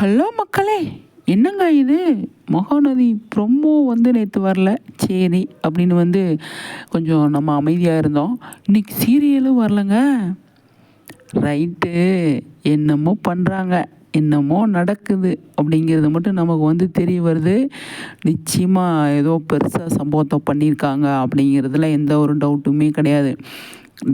Hello மக்களே என்னங்க இது? மகாநதி ப்ரொமோ வந்து நேற்று வரல. சரி அப்படின்னு வந்து கொஞ்சம் நம்ம அமைதியாக இருந்தோம். இன்னைக்கு சீரியலும் வரலங்க. ரைட்டு. என்னமோ பண்ணுறாங்க என்னமோ நடக்குது அப்படிங்கிறது மட்டும் நமக்கு வந்து தெரிய வருது. நிச்சயமாக ஏதோ பெருசாக சம்பவத்தை பண்ணியிருக்காங்க அப்படிங்கிறதுல எந்த ஒரு டவுட்டுமே கிடையாது.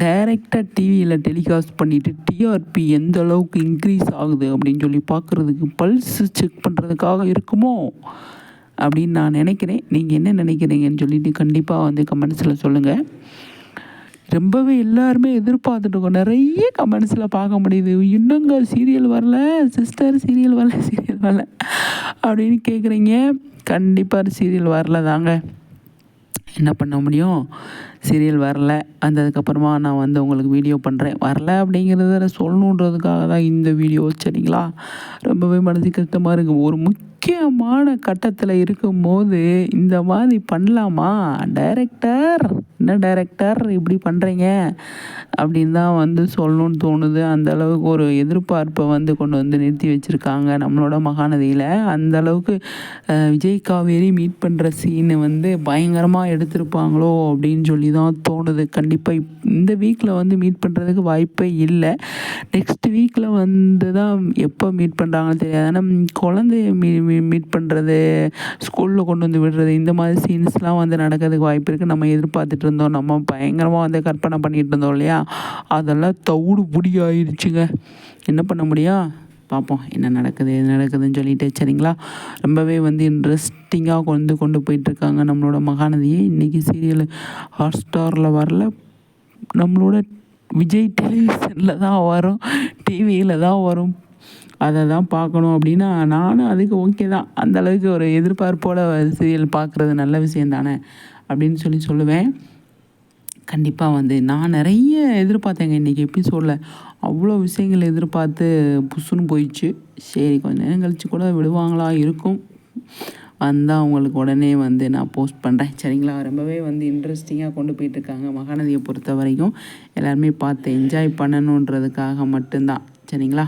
டைரெக்டாக டிவியில் டெலிகாஸ்ட் பண்ணிவிட்டு டிஆர்பி எந்த அளவுக்கு இன்க்ரீஸ் ஆகுது அப்படின்னு சொல்லி பார்க்குறதுக்கு பல்ஸ் செக் பண்ணுறதுக்காக இருக்குமோ அப்படின்னு நான் நினைக்கிறேன். நீங்கள் என்ன நினைக்கிறீங்கன்னு சொல்லிட்டு கண்டிப்பாக வந்து கமெண்ட்ஸில் சொல்லுங்கள் ரொம்பவே எல்லாருமே எதிர்பார்த்துட்டு இருக்கோம். நிறைய கமெண்ட்ஸில் பார்க்க முடியுது. இன்னுங்க சீரியல் வரல சிஸ்டர் சீரியல் வரல சீரியல் வரல அப்படின்னு கேட்குறீங்க கண்டிப்பாக சீரியல் வரல தாங்க. என்ன பண்ண முடியும்? சீரியல் வரல. வந்ததுக்கப்புறமா நான் வந்து உங்களுக்கு வீடியோ பண்ணுறேன் வரல அப்படிங்கிறத சொல்லணுன்றதுக்காக தான் இந்த வீடியோ சரிங்களா? ரொம்பவே மனசு கஷ்டமாக இருக்குது ஒரு முக்கியமான கட்டத்தில் இருக்கும்போது இந்த மாதிரி பண்ணலாமா டைரக்டர் என்ன டைரக்டர் இப்படி பண்ணுறீங்க அப்படின்னு தான் வந்து சொல்லணும்னு தோணுது. அந்த அளவுக்கு ஒரு எதிர்பார்ப்பை வந்து கொண்டு வந்து நிறுத்தி வச்சுருக்காங்க நம்மளோட மகாநதியில். அந்த அளவுக்கு விஜய் காவேரி மீட் பண்ணுற சீனை வந்து பயங்கரமாக எடுத்திருப்பாங்களோ அப்படின்னு சொல்லி தான் தோணுது. கண்டிப்பாக இந்த வீக்கில் வந்து மீட் பண்ணுறதுக்கு வாய்ப்பே இல்லை. நெக்ஸ்ட் வீக்கில் வந்து தான் எப்போ மீட் பண்ணுறாங்கன்னு தெரியாது. ஆனால் குழந்தைய மீ மீட் பண்ணுறது ஸ்கூலில் கொண்டு வந்து விடுறது இந்த மாதிரி சீன்ஸ்லாம் வந்து நடக்கிறதுக்கு வாய்ப்பு இருக்குது நம்ம எதிர்பார்த்துட்டு இருந்தோம். நம்ம பயங்கரமாக வந்து கற்பனை பண்ணிகிட்டு இருந்தோம் இல்லையா? அதெல்லாம் தவிடு புடி ஆயிடுச்சுங்க என்ன பண்ண முடியும் பார்ப்போம். என்ன நடக்குது எது நடக்குதுன்னு சொல்லிட்டு. சரிங்களா? ரொம்பவே வந்து இன்ட்ரெஸ்டிங்காக கொண்டு கொண்டு போயிட்டுருக்காங்க நம்மளோட மகாநதியை. இன்றைக்கி சீரியல் ஹாட் ஸ்டாரில் வரல. நம்மளோட விஜய் டெலிவிஷனில் தான் வரும். டிவியில் தான் வரும். அதை தான் பார்க்கணும் அப்படின்னா நானும் அதுக்கு ஓகே தான். அந்தளவுக்கு ஒரு எதிர்பார்ப்போட சீரியல் பார்க்குறது நல்ல விஷயம் தானே அப்படின்னு சொல்லி சொல்லுவேன். கண்டிப்பாக வந்து நான் நிறைய எதிர்பார்த்தேங்க. இன்றைக்கி எபிசோடில் அவ்வளோ விஷயங்கள் எதிர்பார்த்து புஷ்ஷுன்னு போயிடுச்சு. சரி கொஞ்சம் நேரம் கழித்து கூட விடுவாங்களா? இருக்கும். வந்தால் அவங்களுக்கு உடனே வந்து நான் போஸ்ட் பண்ணுறேன் சரிங்களா? ரொம்பவே வந்து இன்ட்ரெஸ்டிங்காக கொண்டு போயிட்டுருக்காங்க மகாநதியை பொறுத்த வரைக்கும் எல்லாருமே பார்த்து என்ஜாய் பண்ணணுன்றதுக்காக மட்டும்தான். சரிங்களா?